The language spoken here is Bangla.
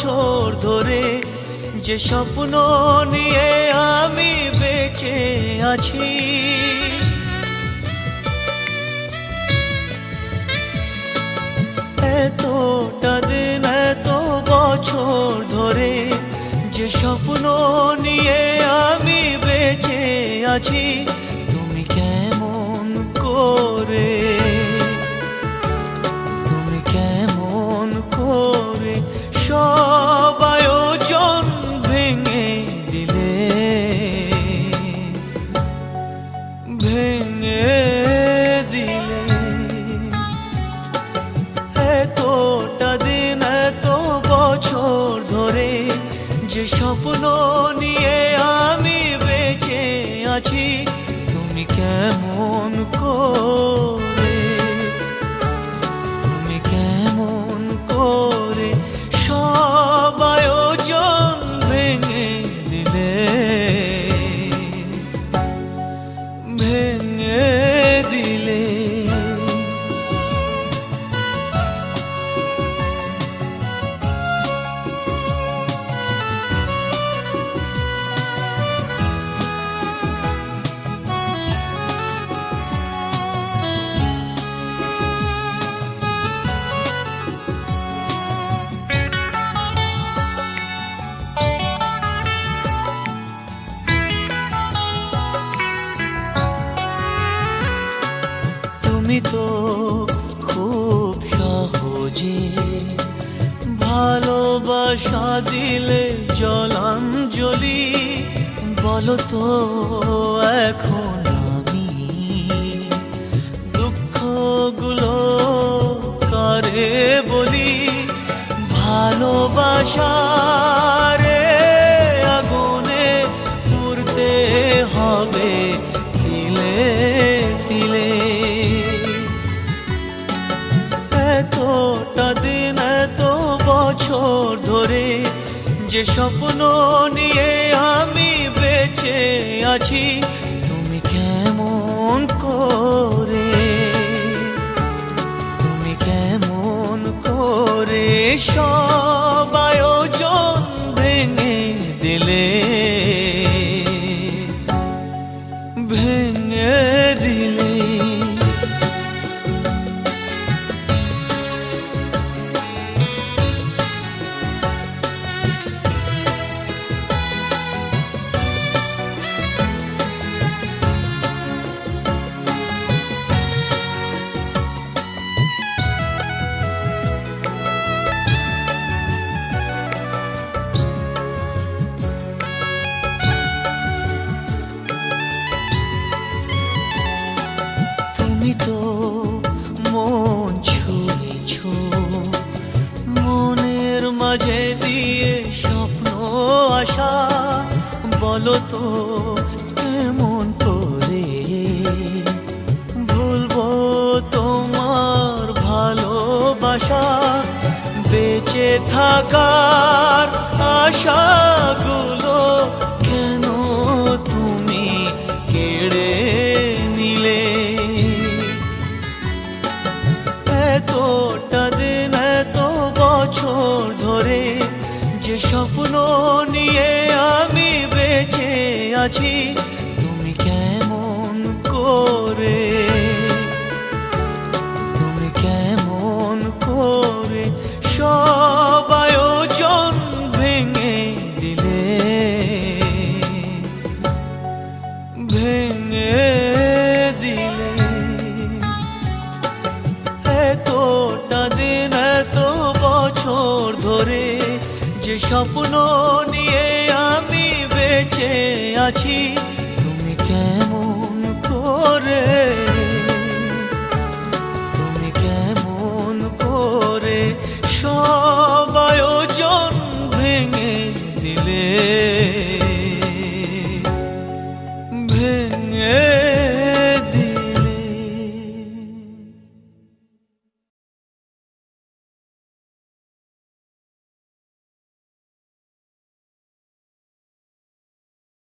বছর ধরে যে স্বপ্ন নিয়ে আমি বেঁচে আছি। এতটা দিন, এত বছর ধরে যে স্বপ্ন নিয়ে আমি বেঁচে আছি। যে স্বপ্ন নিয়ে আমি বেঁচে আছি তুমি কেমন করে? তুমি তো খুব সহজে ভালোবাসা দিলে জলাঞ্জলি। বলো তো এখন আমি দুঃখগুলো কারে বলি? ভালোবাসারে যে স্বপ্ন নিয়ে আমি বেঁচে আছি, তুমি কেমন করে? তুমি কেমন করে সব আয়োজন ভেঙে দিলে? ভেঙে দিলে। তুমি তো মন ছুঁয়েছ। মনের মাঝে দিয়ে স্বপ্ন, আশা, বলো তো এমন করে? ভুলবো তোমার ভালোবাসা, বেঁচে থাকার আশাগুলো আছি, তুমি কেমন করে? তুমি কেমন করে সব আয়োজন ভেঙে দিলে? ভেঙে দিলে। এতটা দিন, এত বছর ধরে যে স্বপ্ন নিয়ে বেঁচে আছি তুমি কেমন করে? তুমি কেমন করে সব আয়োজন ভেঙে দিলে?